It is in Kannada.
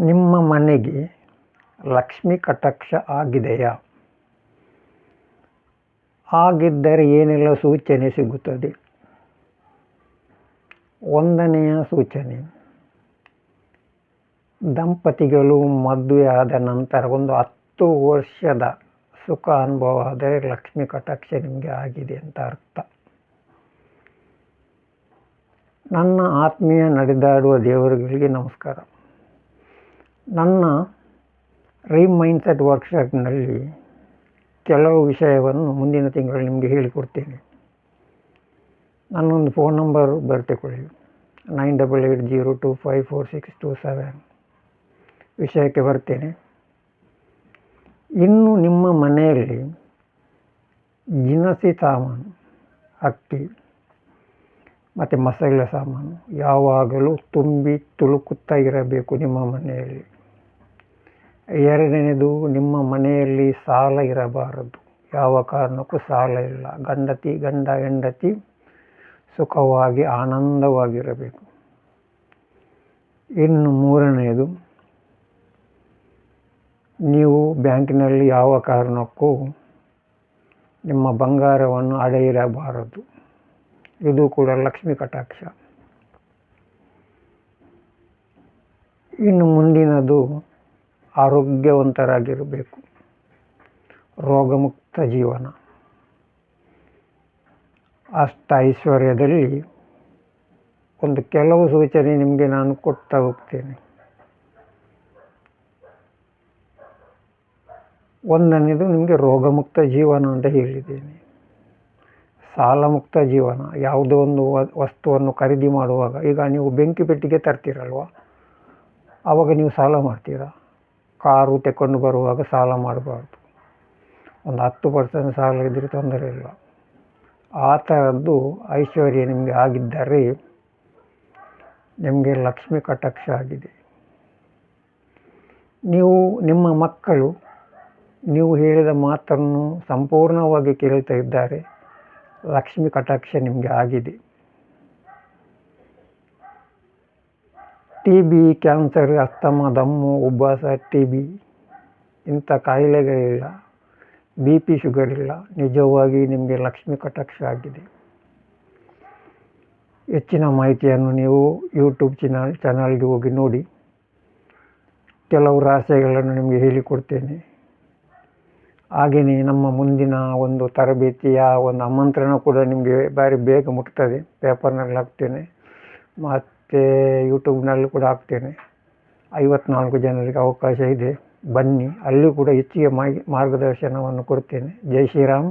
ನಿಮ್ಮ ಮನೆಗೆ ಲಕ್ಷ್ಮಿ ಕಟಾಕ್ಷ ಆಗಿದೆಯಾ? ಆಗಿದ್ದರೆ ಏನೆಲ್ಲ ಸೂಚನೆ ಸಿಗುತ್ತದೆ? ಒಂದನೆಯ ಸೂಚನೆ. ದಂಪತಿಗಳು ಮದುವೆ ಆದ ನಂತರ ಒಂದು ಹತ್ತು ವರ್ಷದ ಸುಖ ಅನುಭವ ಆದರೆ ಲಕ್ಷ್ಮಿ ಕಟಾಕ್ಷ ನಿಮಗೆ ಆಗಿದೆ ಅಂತ ಅರ್ಥ. ನನ್ನ ಆತ್ಮೀಯ ನಡೆದಾಡುವ ದೇವರುಗಳಿಗೆ ನಮಸ್ಕಾರ. ನನ್ನ ರೀ ಮೈಂಡ್ಸೆಟ್ ವರ್ಕ್ಶಾಪ್ನಲ್ಲಿ ಕೆಲವು ವಿಷಯವನ್ನು ಮುಂದಿನ ತಿಂಗಳು ನಿಮಗೆ ಹೇಳಿಕೊಡ್ತೇನೆ. ನನ್ನೊಂದು phone number ಬರೆದುಕೊಳ್ಳಿ. Nine double eight zero two five four six two seven ವಿಷಯಕ್ಕೆ ಬರ್ತೇನೆ. ಇನ್ನು ನಿಮ್ಮ ಮನೆಯಲ್ಲಿ ದಿನಸಿ ಸಾಮಾನು, ಅಕ್ಕಿ, ಮತ್ತು ಮಸಾಲೆ ಸಾಮಾನು ಯಾವಾಗಲೂ ತುಂಬಿ ತುಳುಕುತ್ತಾ ಇರಬೇಕು ನಿಮ್ಮ ಮನೆಯಲ್ಲಿ. ಎರಡನೇದು, ನಿಮ್ಮ ಮನೆಯಲ್ಲಿ ಸಾಲ ಇರಬಾರದು. ಯಾವ ಕಾರಣಕ್ಕೂ ಸಾಲ ಇಲ್ಲ. ಗಂಡತಿ, ಗಂಡ, ಹೆಂಡತಿ ಸುಖವಾಗಿ ಆನಂದವಾಗಿರಬೇಕು. ಇನ್ನು ಮೂರನೆಯದು ನೀವು ಬ್ಯಾಂಕಿನಲ್ಲಿ ಯಾವ ಕಾರಣಕ್ಕೂ ನಿಮ್ಮ ಬಂಗಾರವನ್ನು ಅಡೆ ಇರಬಾರದು ಇದು ಕೂಡ ಲಕ್ಷ್ಮಿ ಕಟಾಕ್ಷ. ಇನ್ನು ಮುಂದಿನದು ಆರೋಗ್ಯವಂತರಾಗಿರಬೇಕು. ರೋಗಮುಕ್ತ ಜೀವನ. ಅಷ್ಟ ಐಶ್ವರ್ಯದಲ್ಲಿ ಒಂದು ಕೆಲವು ಸೂಚನೆ ನಿಮಗೆ ನಾನು ಕೊಡ್ತಾ ಹೋಗ್ತೇನೆ. ಒಂದನೇದು ನಿಮಗೆ ರೋಗಮುಕ್ತ ಜೀವನ ಅಂತ ಹೇಳಿದ್ದೇನೆ. ಸಾಲಮುಕ್ತ ಜೀವನ, ಯಾವುದೋ ಒಂದು ವಸ್ತುವನ್ನು ಖರೀದಿ ಮಾಡುವಾಗ, ಈಗ ನೀವು ಬೆಂಕಿ ಪೆಟ್ಟಿಗೆ ತರ್ತೀರಲ್ವ? ಆವಾಗ ನೀವು ಸಾಲ ಮಾಡ್ತೀರಾ? ಕಾರು ತೆಕೊಂಡು ಬರುವಾಗ ಸಾಲ ಮಾಡಬಾರ್ದು. ಒಂದು ಹತ್ತು ಪರ್ಸೆಂಟ್ ಸಾಲ ಇದ್ದರೆ ತೊಂದರೆ ಇಲ್ಲ. ಆ ಥರದ್ದು ಐಶ್ವರ್ಯ ನಿಮಗೆ ಆಗಿದ್ದರೆ ನಿಮಗೆ ಲಕ್ಷ್ಮಿ ಕಟಾಕ್ಷ ಆಗಿದೆ. ನೀವು ನಿಮ್ಮ ಮಕ್ಕಳು ನೀವು ಹೇಳಿದ ಮಾತನ್ನು ಸಂಪೂರ್ಣವಾಗಿ ಕೇಳ್ತಾ ಇದ್ದಾರೆ. ಲಕ್ಷ್ಮಿ ಕಟಾಕ್ಷ ನಿಮಗೆ ಆಗಿದೆ. ಟಿ ಬಿ ಕ್ಯಾನ್ಸರ್ ಅಸ್ತಮ ದಮ್ಮು ಉಬ್ಬಾಸ ಟಿ ಬಿ ಇಂಥ ಕಾಯಿಲೆಗಳಿಲ್ಲ. ಬಿ ಪಿ ಶುಗರ್ ಇಲ್ಲ. ನಿಜವಾಗಿ ನಿಮಗೆ ಲಕ್ಷ್ಮಿ ಕಟಾಕ್ಷ ಆಗಿದೆ. ಹೆಚ್ಚಿನ ಮಾಹಿತಿಯನ್ನು ನೀವು ಯೂಟ್ಯೂಬ್ ಚಾನಲ್ ಚಾನಲ್ಗೆ ಹೋಗಿ ನೋಡಿ. ಕೆಲವು ರಹಸ್ಯಗಳನ್ನು ನಿಮಗೆ ಹೇಳಿಕೊಡ್ತೇನೆ. ಹಾಗೆಯೇ ನಮ್ಮ ಮುಂದಿನ ಒಂದು ತರಬೇತಿಯ ಒಂದು ಆಮಂತ್ರಣ ಕೂಡ ನಿಮಗೆ ಭಾರಿ ಬೇಗ ಮುಟ್ತದೆ. ಪೇಪರ್ನಲ್ಲಿ ಹಾಕ್ತೇನೆ. ಮತ್ತು ಯೂಟ್ಯೂಬ್ನಲ್ಲೂ ಕೂಡ ಹಾಕ್ತೇನೆ. ಐವತ್ನಾಲ್ಕು ಜನರಿಗೆ ಅವಕಾಶ ಇದೆ. ಬನ್ನಿ, ಅಲ್ಲಿ ಕೂಡ ಹೆಚ್ಚಿಗೆ ಮಾರ್ಗದರ್ಶನವನ್ನು ಕೊಡ್ತೇನೆ. ಜೈ ಶ್ರೀರಾಮ್.